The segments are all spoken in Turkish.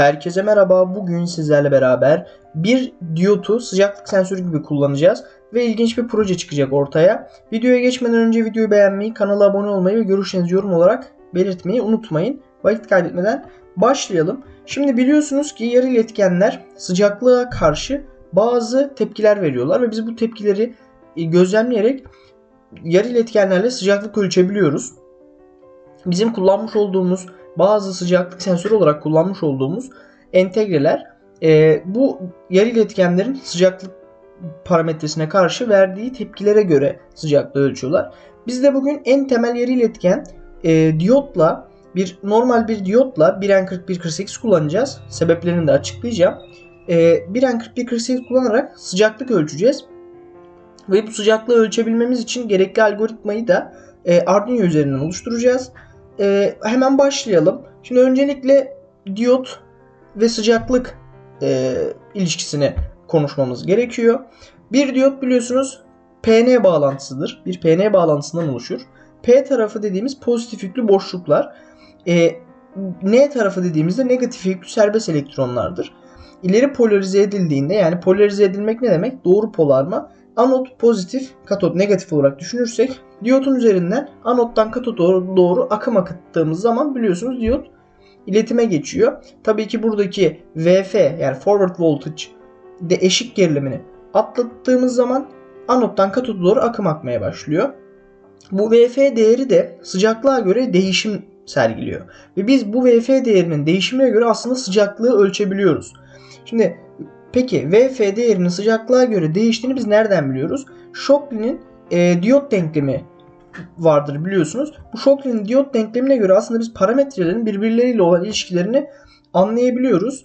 Herkese merhaba. Bugün sizlerle beraber bir diyotu sıcaklık sensörü gibi kullanacağız ve ilginç bir proje çıkacak ortaya. Videoya geçmeden önce videoyu beğenmeyi, kanala abone olmayı ve görüşlerinizi yorum olarak belirtmeyi unutmayın. Vakit kaybetmeden başlayalım. Şimdi biliyorsunuz ki yarı iletkenler sıcaklığa karşı bazı tepkiler veriyorlar ve biz bu tepkileri e, gözlemleyerek yarı iletkenlerle sıcaklık ölçebiliyoruz. Bizim kullanmış olduğumuz bazı sıcaklık sensörü olarak kullanmış olduğumuz entegreler e, bu yarı iletkenlerin sıcaklık parametresine karşı verdiği tepkilere göre sıcaklığı ölçüyorlar. Biz de bugün en temel yarı iletken e, diyotla bir normal bir diyotla 1N4148 kullanacağız. Sebeplerini de açıklayacağım. E, 1N4148 kullanarak sıcaklık ölçeceğiz. Ve bu sıcaklığı ölçebilmemiz için gerekli algoritmayı da e, Arduino üzerinden oluşturacağız. E, hemen başlayalım. Şimdi öncelikle diyot ve sıcaklık e, ilişkisini konuşmamız gerekiyor. Bir diyot biliyorsunuz PN bağlantısıdır. Bir PN bağlantısından oluşur. P tarafı dediğimiz pozitif yüklü boşluklar. E, N tarafı dediğimizde negatif yüklü serbest elektronlardır. İleri polarize edildiğinde yani polarize edilmek ne demek? Doğru polarma. Anot pozitif, katot negatif olarak düşünürsek diyotun üzerinden anottan katota doğru, doğru akım akıttığımız zaman biliyorsunuz diyot iletime geçiyor. Tabii ki buradaki VF yani forward voltage de eşik gerilimini atlattığımız zaman anottan katota doğru akım akmaya başlıyor. Bu VF değeri de sıcaklığa göre değişim sergiliyor. Ve biz bu VF değerinin değişimine göre aslında sıcaklığı ölçebiliyoruz. Şimdi peki VF değerinin sıcaklığa göre değiştiğini biz nereden biliyoruz? Shockley'nin e, diyot denklemi vardır biliyorsunuz. Bu Shockley'nin diyot denklemine göre aslında biz parametrelerin birbirleriyle olan ilişkilerini anlayabiliyoruz.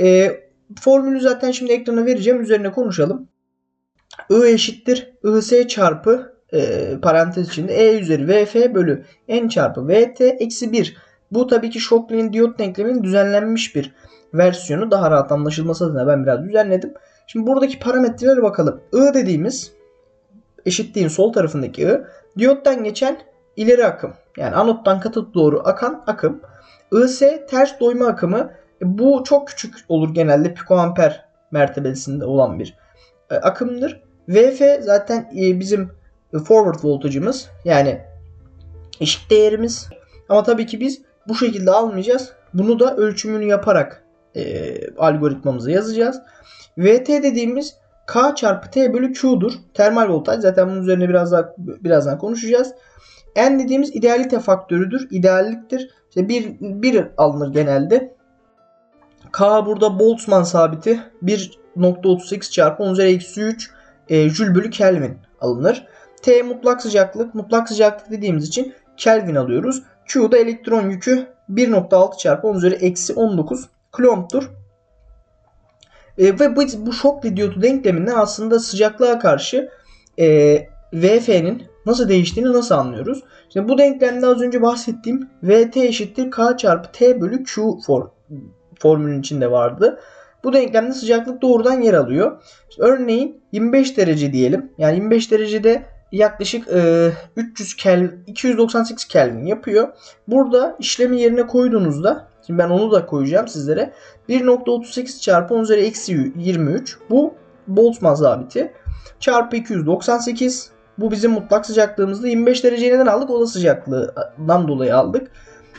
E, formülü zaten şimdi ekrana vereceğim. Üzerine konuşalım. I eşittir IS çarpı e, parantez içinde E üzeri VF bölü N çarpı VT eksi 1. Bu tabii ki Shockley'nin diyot denkleminin düzenlenmiş bir versiyonu. Daha rahat anlaşılması adına ben biraz düzenledim. Şimdi buradaki parametrelere bakalım. I dediğimiz eşitliğin sol tarafındaki I diyottan geçen ileri akım. Yani anottan katot doğru akan akım. IS ters doyma akımı. Bu çok küçük olur genelde pikoamper mertebesinde olan bir e, akımdır. VF zaten e, bizim forward voltajımız yani eşik değerimiz. Ama tabii ki biz bu şekilde almayacağız. Bunu da ölçümünü yaparak e, algoritmamıza yazacağız. VT dediğimiz K çarpı T bölü Q'dur. Termal voltaj. Zaten bunun üzerine biraz daha birazdan konuşacağız. N dediğimiz idealite faktörüdür. İdealliktir. İşte bir, bir alınır genelde. K burada Boltzmann sabiti 1.38 çarpı 10 üzeri eksi 3 e, Joule bölü Kelvin alınır. T mutlak sıcaklık. Mutlak sıcaklık dediğimiz için Kelvin alıyoruz. Q da elektron yükü 1.6 çarpı 10 üzeri eksi 19 Coulomb'dur. E, ve bu, bu şok diyodu denkleminden aslında sıcaklığa karşı e, VF'nin nasıl değiştiğini nasıl anlıyoruz? Şimdi bu denklemde az önce bahsettiğim VT eşittir K çarpı T bölü Q for, formülün içinde vardı. Bu denklemde sıcaklık doğrudan yer alıyor. İşte örneğin 25 derece diyelim. Yani 25 derecede yaklaşık e, 300 Kelvin, 298 Kelvin yapıyor. Burada işlemi yerine koyduğunuzda Şimdi ben onu da koyacağım sizlere. 1.38 çarpı 10 üzeri eksi 23. Bu Boltzmann zabiti. Çarpı 298. Bu bizim mutlak sıcaklığımızda 25 derece neden aldık? Oda sıcaklığından dolayı aldık.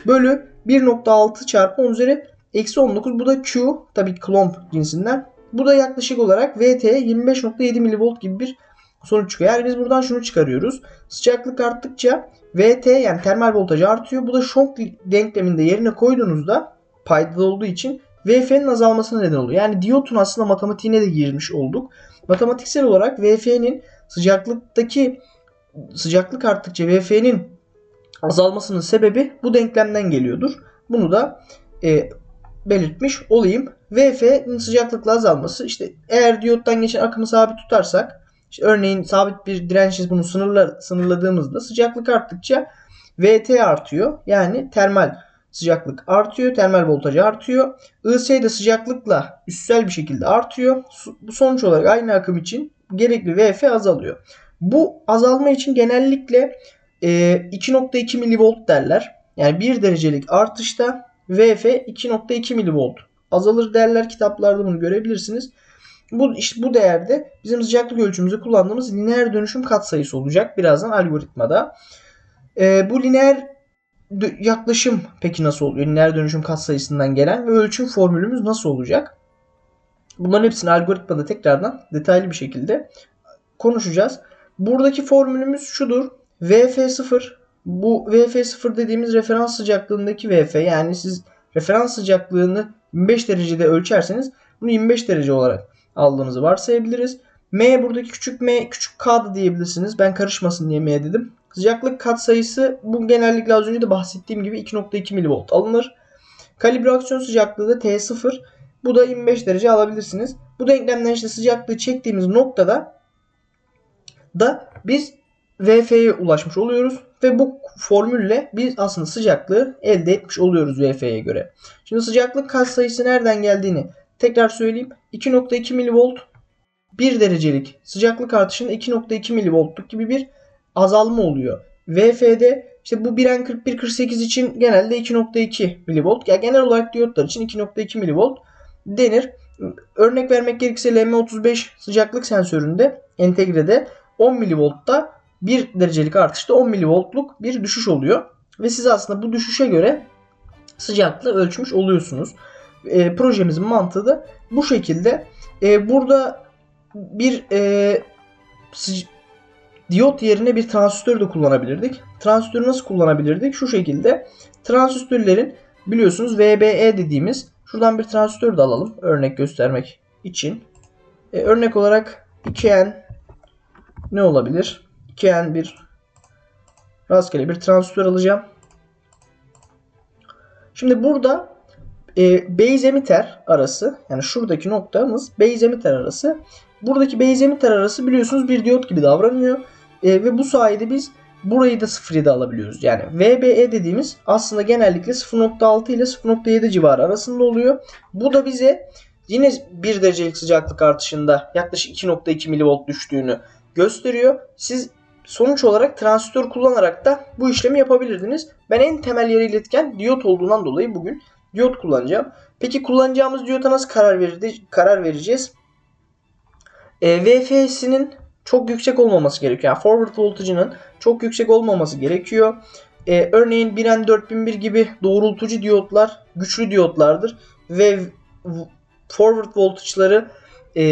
Bölü 1.6 çarpı 10 üzeri eksi 19. Bu da Q. Tabii Coulomb cinsinden. Bu da yaklaşık olarak VT 25.7 mV gibi bir sonuç çıkıyor. Yani biz buradan şunu çıkarıyoruz. Sıcaklık arttıkça VT yani termal voltaj artıyor. Bu da şok denkleminde yerine koyduğunuzda paydalı olduğu için VF'nin azalmasına neden oluyor. Yani diyotun aslında matematiğine de girmiş olduk. Matematiksel olarak VF'nin sıcaklıktaki sıcaklık arttıkça VF'nin azalmasının sebebi bu denklemden geliyordur. Bunu da e, belirtmiş olayım. VF'nin sıcaklıkla azalması işte eğer diyottan geçen akımı sabit tutarsak işte örneğin sabit bir dirençsiz bunu sınırla, sınırladığımızda sıcaklık arttıkça VT artıyor. Yani termal sıcaklık artıyor. Termal voltaj artıyor. IS de sıcaklıkla üstsel bir şekilde artıyor. Bu sonuç olarak aynı akım için gerekli VF azalıyor. Bu azalma için genellikle 2.2 mV derler. Yani 1 derecelik artışta VF 2.2 mV azalır derler kitaplarda bunu görebilirsiniz. Bu işte bu değerde bizim sıcaklık ölçümümüzde kullandığımız lineer dönüşüm katsayısı olacak birazdan algoritmada. E, bu lineer yaklaşım peki nasıl oluyor? Lineer dönüşüm katsayısından gelen ve ölçüm formülümüz nasıl olacak? Bunların hepsini algoritmada tekrardan detaylı bir şekilde konuşacağız. Buradaki formülümüz şudur. VF0 bu VF0 dediğimiz referans sıcaklığındaki VF yani siz referans sıcaklığını 25 derecede ölçerseniz bunu 25 derece olarak aldığınızı varsayabiliriz. M buradaki küçük m küçük k da diyebilirsiniz. Ben karışmasın diye m dedim. Sıcaklık katsayısı bu genellikle az önce de bahsettiğim gibi 2.2 mV alınır. Kalibrasyon sıcaklığı da T0. Bu da 25 derece alabilirsiniz. Bu denklemden işte sıcaklığı çektiğimiz noktada da biz VF'ye ulaşmış oluyoruz. Ve bu formülle biz aslında sıcaklığı elde etmiş oluyoruz VF'ye göre. Şimdi sıcaklık katsayısı nereden geldiğini tekrar söyleyeyim. 2.2 mV 1 derecelik sıcaklık artışında 2.2 mV'luk gibi bir azalma oluyor. VF'de işte bu 1N 41 48 için genelde 2.2 mV. Ya genel olarak diyotlar için 2.2 mV denir. Örnek vermek gerekirse LM35 sıcaklık sensöründe entegrede 10 mV'da 1 derecelik artışta 10 mV'luk bir düşüş oluyor. Ve siz aslında bu düşüşe göre sıcaklığı ölçmüş oluyorsunuz. E, projemizin mantığı da bu şekilde. E, burada bir e, diyot yerine bir transistör de kullanabilirdik. Transistörü nasıl kullanabilirdik? Şu şekilde. Transistörlerin biliyorsunuz VBE dediğimiz şuradan bir transistör de alalım örnek göstermek için. E, örnek olarak 2N ne olabilir? 2N bir rastgele bir transistör alacağım. Şimdi burada e, base arası yani şuradaki noktamız base arası. Buradaki base arası biliyorsunuz bir diyot gibi davranıyor. E, ve bu sayede biz burayı da 0.7 alabiliyoruz. Yani VBE dediğimiz aslında genellikle 0.6 ile 0.7 civarı arasında oluyor. Bu da bize yine 1 derecelik sıcaklık artışında yaklaşık 2.2 mV düştüğünü gösteriyor. Siz sonuç olarak transistör kullanarak da bu işlemi yapabilirdiniz. Ben en temel yarı iletken diyot olduğundan dolayı bugün diyot kullanacağım. Peki kullanacağımız diyota nasıl karar, verdi, karar vereceğiz? E, VFS'inin çok yüksek olmaması gerekiyor. Yani forward voltage'ının çok yüksek olmaması gerekiyor. Ee, örneğin 1N4001 gibi doğrultucu diyotlar güçlü diyotlardır ve forward voltage'ları e,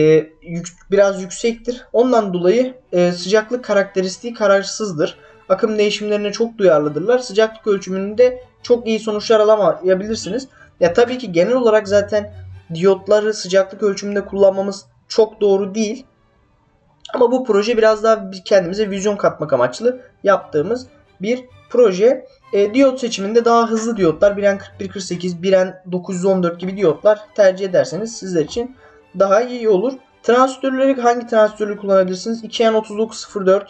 yük, biraz yüksektir. Ondan dolayı e, sıcaklık karakteristiği kararsızdır. Akım değişimlerine çok duyarlıdırlar. Sıcaklık ölçümünde çok iyi sonuçlar alamayabilirsiniz. Ya tabii ki genel olarak zaten diyotları sıcaklık ölçümünde kullanmamız çok doğru değil. Ama bu proje biraz daha kendimize vizyon katmak amaçlı yaptığımız bir proje. E, diyot seçiminde daha hızlı diyotlar 1N4148, 1N914 gibi diyotlar tercih ederseniz sizler için daha iyi olur. Transistörleri hangi transistörleri kullanabilirsiniz? 2N3904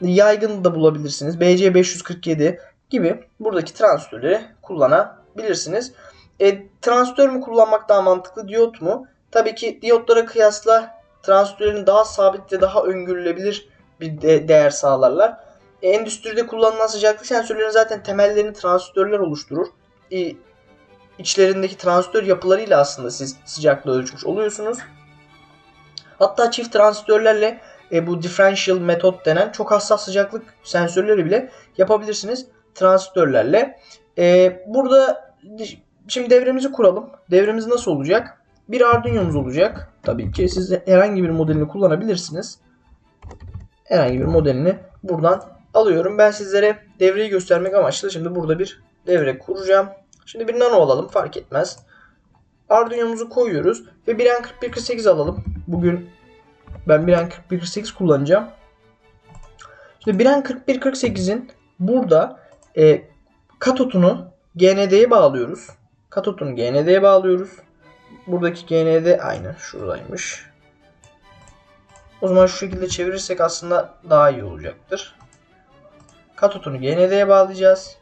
yaygın da bulabilirsiniz. BC547 gibi buradaki transistörleri kullanabilirsiniz. E, transistör mü kullanmak daha mantıklı diyot mu? Tabii ki diyotlara kıyasla transistörlerin daha sabit ve daha öngörülebilir bir de değer sağlarlar. E, endüstride kullanılan sıcaklık sensörlerinin zaten temellerini transistörler oluşturur. E, içlerindeki transistör yapılarıyla aslında siz sıcaklığı ölçmüş oluyorsunuz. Hatta çift transistörlerle e, bu differential metot denen çok hassas sıcaklık sensörleri bile yapabilirsiniz transistörlerle. E, burada şimdi devremizi kuralım. Devremiz nasıl olacak? Bir Arduino'muz olacak. Tabii ki siz herhangi bir modelini kullanabilirsiniz. Herhangi bir modelini buradan alıyorum. Ben sizlere devreyi göstermek amaçlı şimdi burada bir devre kuracağım. Şimdi bir nano alalım fark etmez. Arduino'muzu koyuyoruz ve bir N4148 alalım. Bugün ben bir N4148 kullanacağım. Şimdi bir N4148'in burada e, katotunu GND'ye bağlıyoruz. Katotunu GND'ye bağlıyoruz. Buradaki GND aynı. Şuradaymış. O zaman şu şekilde çevirirsek aslında daha iyi olacaktır. Katotunu GND'ye bağlayacağız.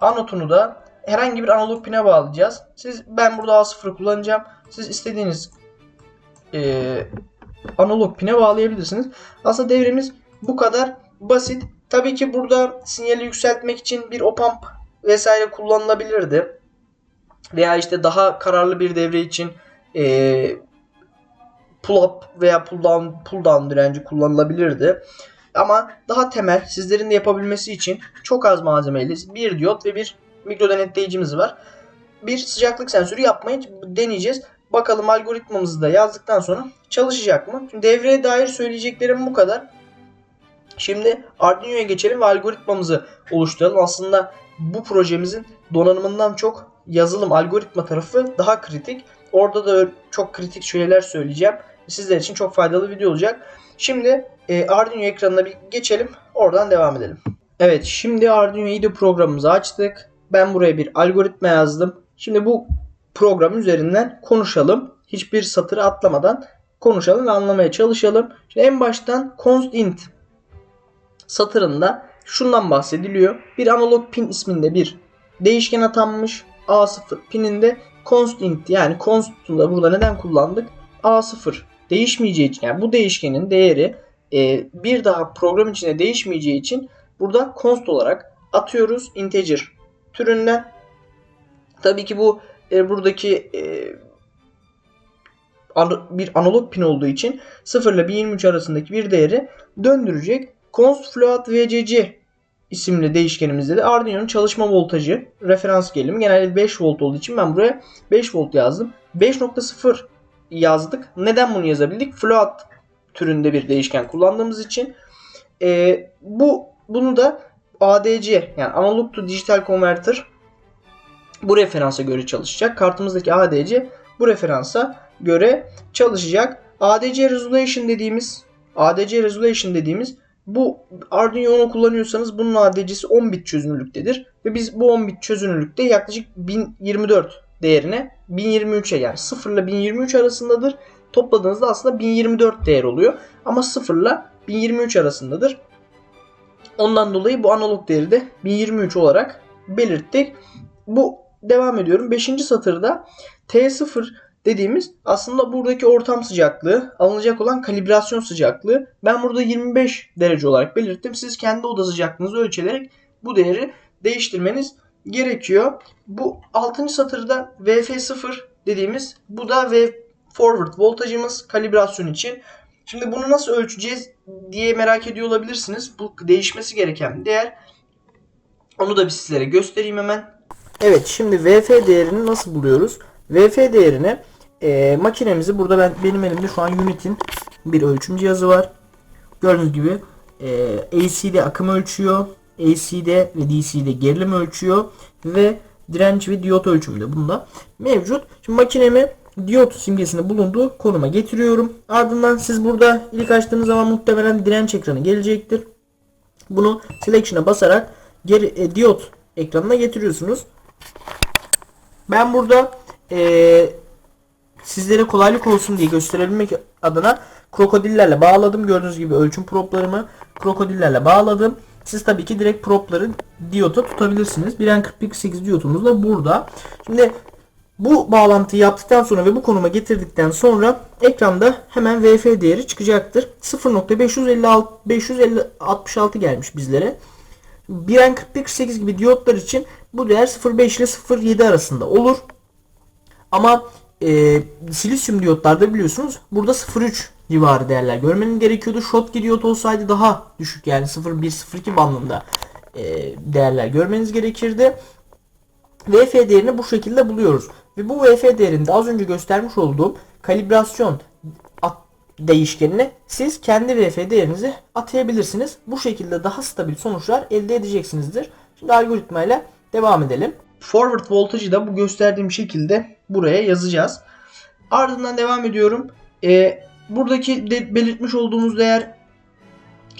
Anotunu da herhangi bir analog pine bağlayacağız. Siz ben burada A0 kullanacağım. Siz istediğiniz e, analog pine bağlayabilirsiniz. Aslında devremiz bu kadar basit. Tabii ki burada sinyali yükseltmek için bir op amp vesaire kullanılabilirdi. veya işte daha kararlı bir devre için e, pull up veya pull down, pull down direnci kullanılabilirdi. Ama daha temel sizlerin de yapabilmesi için çok az malzemeyle bir diyot ve bir mikro denetleyicimiz var. Bir sıcaklık sensörü yapmayı deneyeceğiz. Bakalım algoritmamızı da yazdıktan sonra çalışacak mı? Şimdi devreye dair söyleyeceklerim bu kadar. Şimdi Arduino'ya geçelim ve algoritmamızı oluşturalım. Aslında bu projemizin donanımından çok yazılım algoritma tarafı daha kritik. Orada da çok kritik şeyler söyleyeceğim. Sizler için çok faydalı video olacak. Şimdi e, Arduino ekranına bir geçelim. Oradan devam edelim. Evet şimdi Arduino IDE programımızı açtık. Ben buraya bir algoritma yazdım. Şimdi bu program üzerinden konuşalım. Hiçbir satırı atlamadan konuşalım ve anlamaya çalışalım. Şimdi en baştan const int satırında şundan bahsediliyor. Bir analog pin isminde bir değişken atanmış. A0 pininde const int yani const'u da burada neden kullandık? A0 değişmeyeceği için yani bu değişkenin değeri e, bir daha program içinde değişmeyeceği için burada const olarak atıyoruz integer türünden. Tabii ki bu e, buradaki e, bir analog pin olduğu için 0 ile 1023 arasındaki bir değeri döndürecek. Const float vcc isimli değişkenimizde de Arduino'nun çalışma voltajı referans gelimi genelde 5 volt olduğu için ben buraya 5 volt yazdım. 5.0 yazdık. Neden bunu yazabildik? Float türünde bir değişken kullandığımız için. E, bu bunu da ADC yani analog to digital converter bu referansa göre çalışacak. Kartımızdaki ADC bu referansa göre çalışacak. ADC resolution dediğimiz ADC resolution dediğimiz bu Arduino Uno kullanıyorsanız bunun ADC'si 10 bit çözünürlüktedir. Ve biz bu 10 bit çözünürlükte yaklaşık 1024 değerine 1023'e yani 0 ile 1023 arasındadır. Topladığınızda aslında 1024 değer oluyor. Ama 0 ile 1023 arasındadır. Ondan dolayı bu analog değeri de 1023 olarak belirttik. Bu devam ediyorum. 5. satırda T0 dediğimiz aslında buradaki ortam sıcaklığı, alınacak olan kalibrasyon sıcaklığı. Ben burada 25 derece olarak belirttim. Siz kendi oda sıcaklığınızı ölçerek bu değeri değiştirmeniz gerekiyor. Bu 6. satırda VF0 dediğimiz bu da V forward voltajımız kalibrasyon için. Şimdi bunu nasıl ölçeceğiz diye merak ediyor olabilirsiniz. Bu değişmesi gereken değer. Onu da bir sizlere göstereyim hemen. Evet şimdi VF değerini nasıl buluyoruz? VF değerini e, makinemizi burada ben benim elimde şu an Unit'in bir ölçüm cihazı var. Gördüğünüz gibi e, AC'de akım ölçüyor. AC'de ve DC'de gerilim ölçüyor ve direnç ve diyot ölçümü de bunda mevcut. Şimdi makinemi diyot simgesinde bulunduğu konuma getiriyorum. Ardından siz burada ilk açtığınız zaman muhtemelen direnç ekranı gelecektir. Bunu selection'a basarak geri e, diyot ekranına getiriyorsunuz. Ben burada e, sizlere kolaylık olsun diye gösterebilmek adına krokodillerle bağladım. Gördüğünüz gibi ölçüm proplarımı krokodillerle bağladım. Siz tabii ki direkt propları diyota tutabilirsiniz. 1N48 diyotumuz da burada. Şimdi bu bağlantıyı yaptıktan sonra ve bu konuma getirdikten sonra ekranda hemen VF değeri çıkacaktır. 0.556 gelmiş bizlere. 1N4148 gibi diyotlar için bu değer 0.5 ile 0.7 arasında olur. Ama e, silisyum diyotlarda biliyorsunuz burada 0.3 civarı değerler görmenin gerekiyordu. Schottky diyot olsaydı daha düşük yani 0.1-0.2 bandında e, değerler görmeniz gerekirdi. VF değerini bu şekilde buluyoruz. Ve bu VF değerinde az önce göstermiş olduğum kalibrasyon değişkenine siz kendi VF değerinizi atayabilirsiniz. Bu şekilde daha stabil sonuçlar elde edeceksinizdir. Şimdi algoritma ile devam edelim. Forward voltajı da bu gösterdiğim şekilde buraya yazacağız. Ardından devam ediyorum. Ee, buradaki de belirtmiş olduğumuz değer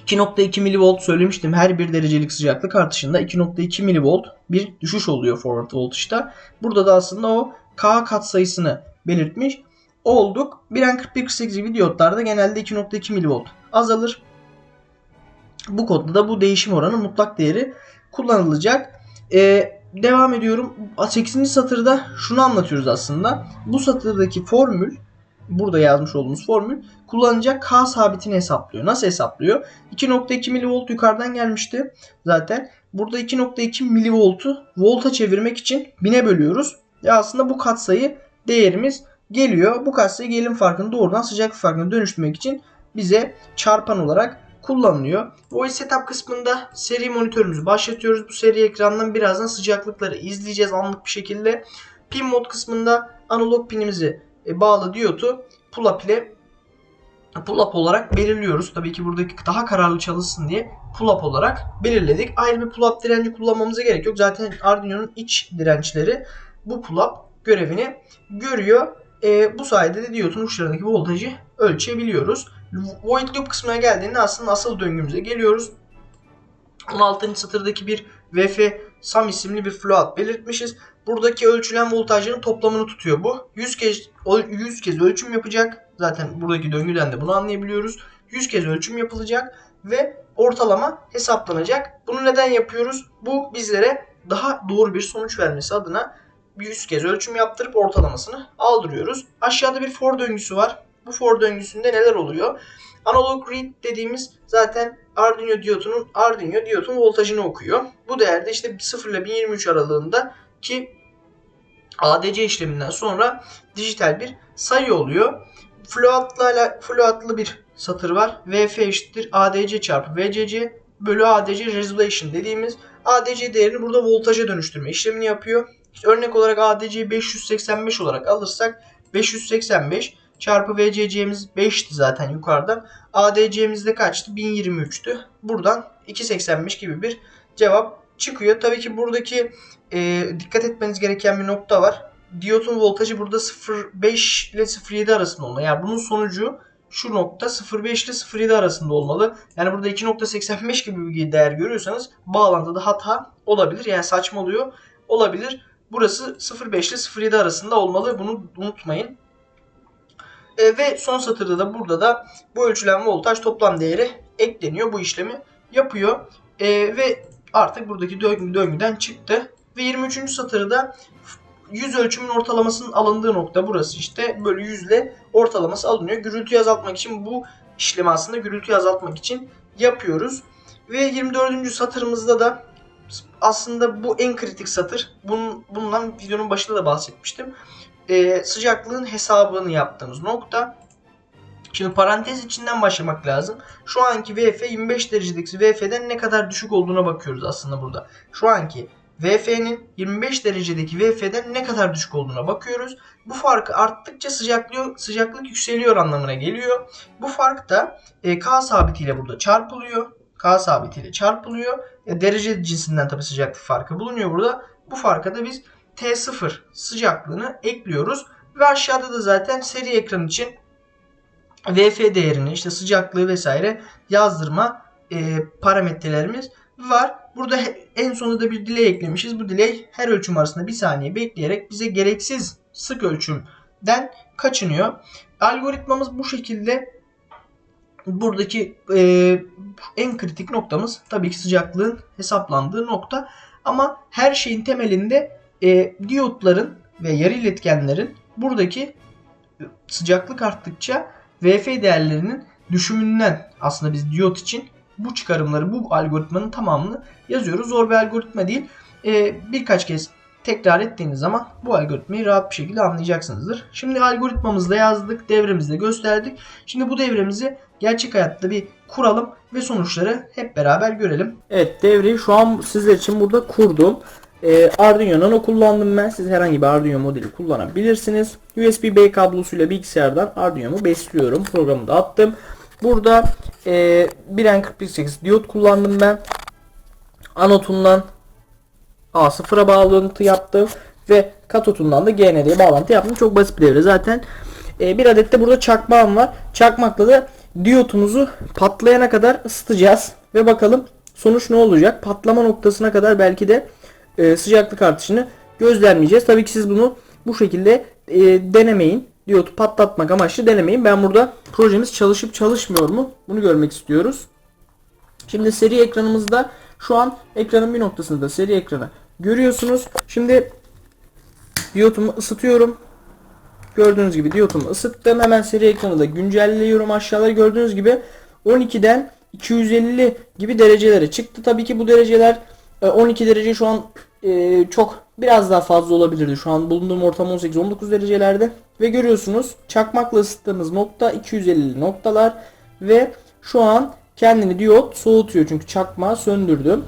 2.2 mV söylemiştim. Her bir derecelik sıcaklık artışında 2.2 mV bir düşüş oluyor forward voltajda. Burada da aslında o K katsayısını belirtmiş olduk. 1N4148 gibi diyotlarda genelde 2.2 mV azalır. Bu kodda da bu değişim oranı mutlak değeri kullanılacak. Ee, devam ediyorum. 8. satırda şunu anlatıyoruz aslında. Bu satırdaki formül burada yazmış olduğumuz formül kullanacak K sabitini hesaplıyor. Nasıl hesaplıyor? 2.2 mV yukarıdan gelmişti zaten. Burada 2.2 mV'u volta çevirmek için 1000'e bölüyoruz. E aslında bu katsayı değerimiz geliyor. Bu katsayı gerilim farkını doğrudan sıcaklık farkına dönüştürmek için bize çarpan olarak kullanılıyor. OS setup kısmında seri monitörümüzü başlatıyoruz. Bu seri ekrandan birazdan sıcaklıkları izleyeceğiz anlık bir şekilde. Pin mod kısmında analog pinimizi e, bağlı diyotu pull-up ile pull-up olarak belirliyoruz. Tabii ki buradaki daha kararlı çalışsın diye pull-up olarak belirledik. Ayrı bir pull-up direnci kullanmamıza gerek yok. Zaten Arduino'nun iç dirençleri bu pull-up görevini görüyor. E, bu sayede de diyotun uçlarındaki voltajı ölçebiliyoruz. Void loop kısmına geldiğinde aslında asıl döngümüze geliyoruz. 16. satırdaki bir VF SAM isimli bir float belirtmişiz. Buradaki ölçülen voltajların toplamını tutuyor bu. 100 kez 100 kez ölçüm yapacak. Zaten buradaki döngüden de bunu anlayabiliyoruz. 100 kez ölçüm yapılacak ve ortalama hesaplanacak. Bunu neden yapıyoruz? Bu bizlere daha doğru bir sonuç vermesi adına 100 kez ölçüm yaptırıp ortalamasını aldırıyoruz. Aşağıda bir for döngüsü var. Bu for döngüsünde neler oluyor? Analog read dediğimiz zaten Arduino diyotunun Arduino diyotun voltajını okuyor. Bu değerde işte 0 ile 1023 aralığında ki ADC işleminden sonra dijital bir sayı oluyor. Float'la float'lı bir satır var. VF eşittir ADC çarpı VCC bölü ADC resolution dediğimiz ADC değerini burada voltaja dönüştürme işlemini yapıyor. İşte örnek olarak ADC'yi 585 olarak alırsak 585 çarpı VCC'miz 5'ti zaten yukarıdan. ADC'miz de kaçtı? 1023'tü. Buradan 285 gibi bir cevap çıkıyor. Tabii ki buradaki e, dikkat etmeniz gereken bir nokta var. Diyotun voltajı burada 0.5 ile 0.7 arasında olmalı. Yani bunun sonucu şu nokta 0.5 ile 0.7 arasında olmalı. Yani burada 2.85 gibi bir değer görüyorsanız bağlantıda hata olabilir. Yani saçmalıyor olabilir. Burası 0.5 ile 0.7 arasında olmalı. Bunu unutmayın. E, ve son satırda da burada da bu ölçülen voltaj toplam değeri ekleniyor. Bu işlemi yapıyor. E, ve artık buradaki döngü, döngüden çıktı. Ve 23. satırda 100 ölçümün ortalamasının alındığı nokta burası işte. Böyle 100 ile ortalaması alınıyor. Gürültüyü azaltmak için bu işlemi aslında gürültüyü azaltmak için yapıyoruz. Ve 24. satırımızda da aslında bu en kritik satır. Bunun, bundan videonun başında da bahsetmiştim. Ee, sıcaklığın hesabını yaptığımız nokta. Şimdi parantez içinden başlamak lazım. Şu anki VF 25 derecedeki VF'den ne kadar düşük olduğuna bakıyoruz aslında burada. Şu anki VF'nin 25 derecedeki VF'den ne kadar düşük olduğuna bakıyoruz. Bu farkı arttıkça sıcaklık, sıcaklık yükseliyor anlamına geliyor. Bu fark da e, K sabitiyle burada çarpılıyor. K sabitiyle çarpılıyor. E, derece cinsinden tabi sıcaklık farkı bulunuyor burada. Bu farka da biz T0 sıcaklığını ekliyoruz. Ve aşağıda da zaten seri ekran için VF değerini işte sıcaklığı vesaire yazdırma e, parametrelerimiz var. Burada en sonunda da bir delay eklemişiz. Bu delay her ölçüm arasında bir saniye bekleyerek bize gereksiz sık ölçümden kaçınıyor. Algoritmamız bu şekilde buradaki e, en kritik noktamız tabii ki sıcaklığın hesaplandığı nokta. Ama her şeyin temelinde e, diyotların ve yarı iletkenlerin buradaki sıcaklık arttıkça VF değerlerinin düşümünden aslında biz diyot için bu çıkarımları, bu algoritmanın tamamını yazıyoruz. Zor bir algoritma değil. Ee, birkaç kez tekrar ettiğiniz zaman bu algoritmayı rahat bir şekilde anlayacaksınızdır. Şimdi algoritmamızda yazdık, devremizde gösterdik. Şimdi bu devremizi gerçek hayatta bir kuralım ve sonuçları hep beraber görelim. Evet devreyi şu an sizler için burada kurdum. Ee, Arduino Nano kullandım ben. Siz herhangi bir Arduino modeli kullanabilirsiniz. USB-B kablosuyla bilgisayardan Arduino'mu besliyorum. Programı da attım. Burada e, 1N418 diyot kullandım ben. Anotundan A0'a bağlantı yaptım. Ve katotundan da GND'ye bağlantı yaptım. Çok basit bir devre zaten. E, bir adet de burada çakmağım var. Çakmakla da diyotumuzu patlayana kadar ısıtacağız. Ve bakalım sonuç ne olacak? Patlama noktasına kadar belki de e, sıcaklık artışını gözlemleyeceğiz. Tabii ki siz bunu bu şekilde e, denemeyin. Diyotu patlatmak amaçlı denemeyin. Ben burada projemiz çalışıp çalışmıyor mu? Bunu görmek istiyoruz. Şimdi seri ekranımızda şu an ekranın bir noktasında seri ekranı görüyorsunuz. Şimdi diyotumu ısıtıyorum. Gördüğünüz gibi diyotumu ısıttım. Hemen seri ekranı da güncelliyorum aşağıları gördüğünüz gibi 12'den 250 gibi derecelere çıktı. Tabii ki bu dereceler 12 e, derece şu an e, çok biraz daha fazla olabilirdi. Şu an bulunduğum ortam 18-19 derecelerde ve görüyorsunuz çakmakla ısıttığımız nokta 250 noktalar ve şu an kendini diyot soğutuyor çünkü çakmağı söndürdüm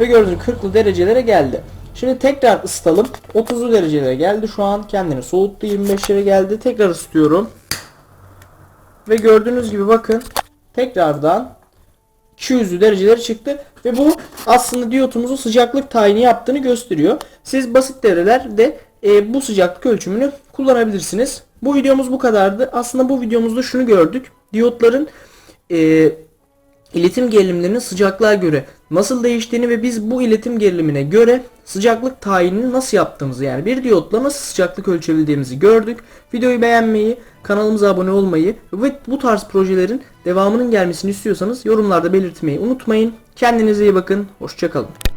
ve gördüğünüz gibi 40'lı derecelere geldi. Şimdi tekrar ısıtalım. 30'lu derecelere geldi şu an kendini soğuttu 25'lere geldi. Tekrar ısıtıyorum. Ve gördüğünüz gibi bakın tekrardan 200'lü dereceleri çıktı ve bu aslında diyotumuzun sıcaklık tayini yaptığını gösteriyor. Siz basit devrelerde e, bu sıcaklık ölçümünü kullanabilirsiniz. Bu videomuz bu kadardı. Aslında bu videomuzda şunu gördük. Diyotların e, iletim gerilimlerinin sıcaklığa göre nasıl değiştiğini ve biz bu iletim gerilimine göre sıcaklık tayinini nasıl yaptığımızı yani bir diyotla nasıl sıcaklık ölçebildiğimizi gördük. Videoyu beğenmeyi, kanalımıza abone olmayı ve bu tarz projelerin devamının gelmesini istiyorsanız yorumlarda belirtmeyi unutmayın. Kendinize iyi bakın. Hoşçakalın.